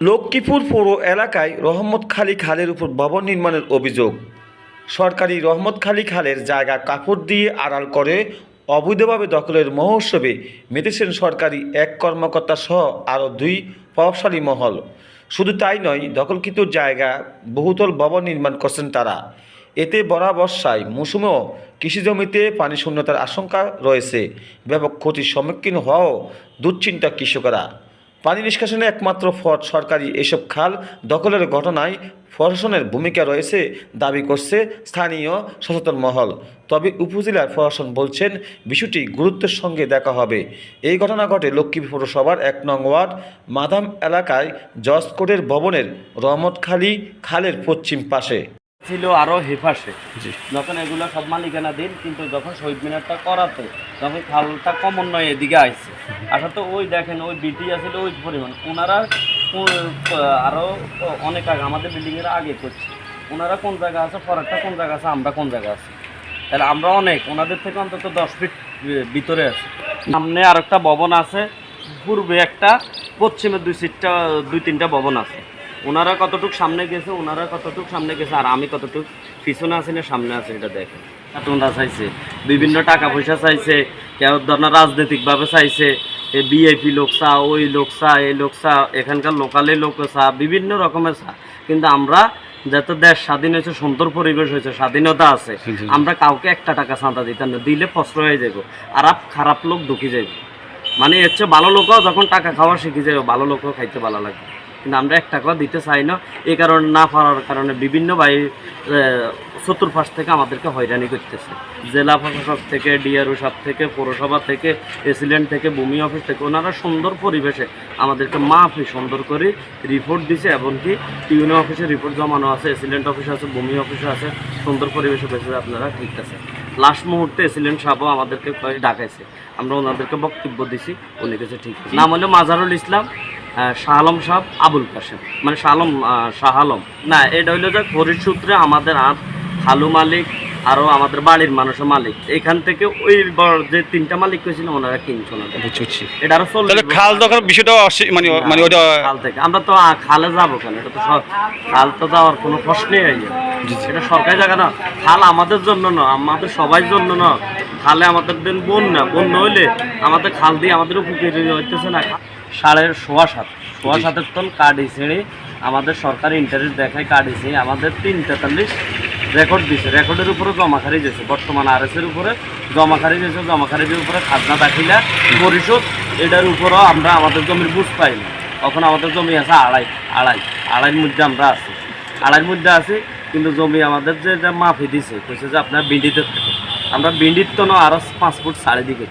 লক্ষ্মীপুর পৌর এলাকায় রহমতখালী খালের উপর ভবন নির্মাণের অভিযোগ। সরকারি রহমতখালী খালের জায়গা কাপড় দিয়ে আড়াল করে অবৈধভাবে দখলের মহোৎসবে মেতেছেন সরকারি এক কর্মকর্তা সহ আরও দুই প্রভাবশালী মহল। শুধু তাই নয়, দখলকৃত জায়গা, বহুতল ভবন নির্মাণ করছেন তারা। এতে বরা বর্ষায় মৌসুমেও কৃষি জমিতে পানি শূন্যতার আশঙ্কা রয়েছে। ব্যাপক ক্ষতির সম্মুখীন হওয়াও দুশ্চিন্তা কৃষকেরা। পানি নিষ্কাশনে একমাত্র ফট সরকারি এসব খাল দখলের ঘটনায় প্রশাসনের ভূমিকা রয়েছে, দাবি করছে স্থানীয় সচেতন মহল। তবে উপজেলার প্রশাসন বলছেন, বিষয়টি গুরুত্বের সঙ্গে দেখা হবে। এই ঘটনা ঘটে লক্ষ্মীপুর পৌরসভার এক নং ওয়ার্ড মাদাম এলাকায় জসকোটের ভবনের রহমতখালী খালের পশ্চিম পাশে। ছিল আরও হেফাসে যখন এগুলো সব মালিকানা দিন কিন্তু যখন শহীদ মিনারটা করাতে তখন খালটা কমন নয় এদিকে আসছে আসলে তো ওই দেখেন ওই বিটি আছিল ওই পরিমাণ। ওনারা কোন- আরও অনেক আগে আমাদের বিল্ডিং এর আগে করছে। ওনারা কোন জায়গা আছে ফরাকটা কোন জায়গা আছে আমরা কোন জায়গা আছি? তাহলে আমরা অনেক ওনাদের থেকে অন্তত দশ ফিট ভিতরে আছি। সামনে আর একটা ভবন আছে পূর্বে একটা পশ্চিমে দুই সিটটা দুই তিনটা ভবন আছে। ওনারা কতটুক সামনে গেছে ওনারা কতটুক সামনে গেছে আর আমি কতটুক পিছনে আছি না সামনে আছি এটা দেখেন। ওনারা চাইছে বিভিন্ন টাকা পয়সা চাইছে কেউ ধরনের রাজনৈতিকভাবে চাইছে বিএপি লোক চা ওই লোক চা এই লোক চা এখানকার লোকালে লোক চা বিভিন্ন রকমের চা। কিন্তু আমরা যাতে দেশ স্বাধীন হয়েছে সুন্দর পরিবেশ হয়েছে স্বাধীনতা আছে আমরা কাউকে একটা টাকা চাঁদা দিতাম না দিলে ফসল হয়ে যাব আর আপ খারাপ লোক ঢুকে যাবে মানে হচ্ছে ভালো লোকও যখন টাকা খাওয়া শিখে যাবে ভালো লোকও খাইতে ভালো লাগে কিন্তু আমরা এক টাকাও দিতে চাই না। এই কারণে না পারার কারণে বিভিন্ন বাই চতুর্পাশ থেকে আমাদেরকে হয়রানি করতেছে। জেলা প্রশাসক থেকে, ডিআরও সাপ থেকে, পৌরসভা থেকে এসিলেন্ট থেকে, ভূমি অফিস থেকে, ওনারা সুন্দর পরিবেশে আমাদেরকে মাফি সুন্দর করে রিপোর্ট দিছে, এমনকি টিউনো অফিসে রিপোর্ট জমানো আছে এসিলেন্ট অফিস আছে, ভূমি অফিসে আছে, সুন্দর পরিবেশে বেশি আপনারা ঠিক আছে লাস্ট মুহূর্তে এসিলেন্ট সাহেবও আমাদেরকে ডাকাইছে। আমরা ওনাদেরকে বক্তব্য দিছি, উনি কাছে ঠিক নাম হলো মাজারুল ইসলাম। শাহ আলম সাহেব আবুল কাশেম। মানে শাহ আলম শাহ আলম। না এটা হইল যে খরিদ সূত্রে আমাদের আর খালু মালিক আরও আমাদের বাড়ির মানুষের মালিক। এখান থেকে ওই যে তিনটা মালিক হয়েছিল ওনারা কিনছো না বুঝছি এটা আরও বছর খাল দখল বিষয়টা মানে মানে ওটা খাল থেকে। আমরা তো খালে যাব কেন? এটা তো সব খাল তো যাওয়ার কোনো প্রশ্নই হয় না এটা সরকারি জায়গা না। খাল আমাদের জন্য না আমাদের সবার জন্য না। খালে আমাদের দিন বন না বন্যা হইলে আমাদের খাল দিয়ে আমাদের উপকৃত হইতেছে না। সাড়ে সোয়া সাত। সোয়া সাতের তন কার্ড ছেড়ে আমাদের সরকারি ইন্টারেস্ট দেখায় কার্ড এসে আমাদের তিন তেতাল্লিশ রেকর্ড দিছে। রেকর্ডের উপরে জমা খারিজ বর্তমান আর এসের উপরে জমা খারিজ আছে জমা খারিজের উপরে খাজনা দাখিলা পরিশোধ এটার উপরও আমরা আমাদের জমির বুঝ পাই না। তখন আমাদের জমি আছে আড়াই আড়াই আড়াইয়ের মধ্যে আমরা আছি। আড়াইয়ের মধ্যে আছি কিন্তু জমি আমাদের যে মাফি দিছে কইছে যে আপনার বিন্ডিতে থাকে। আমরা বিন্ডির তো না আরও পাঁচ ফুট সাড়ে দিকে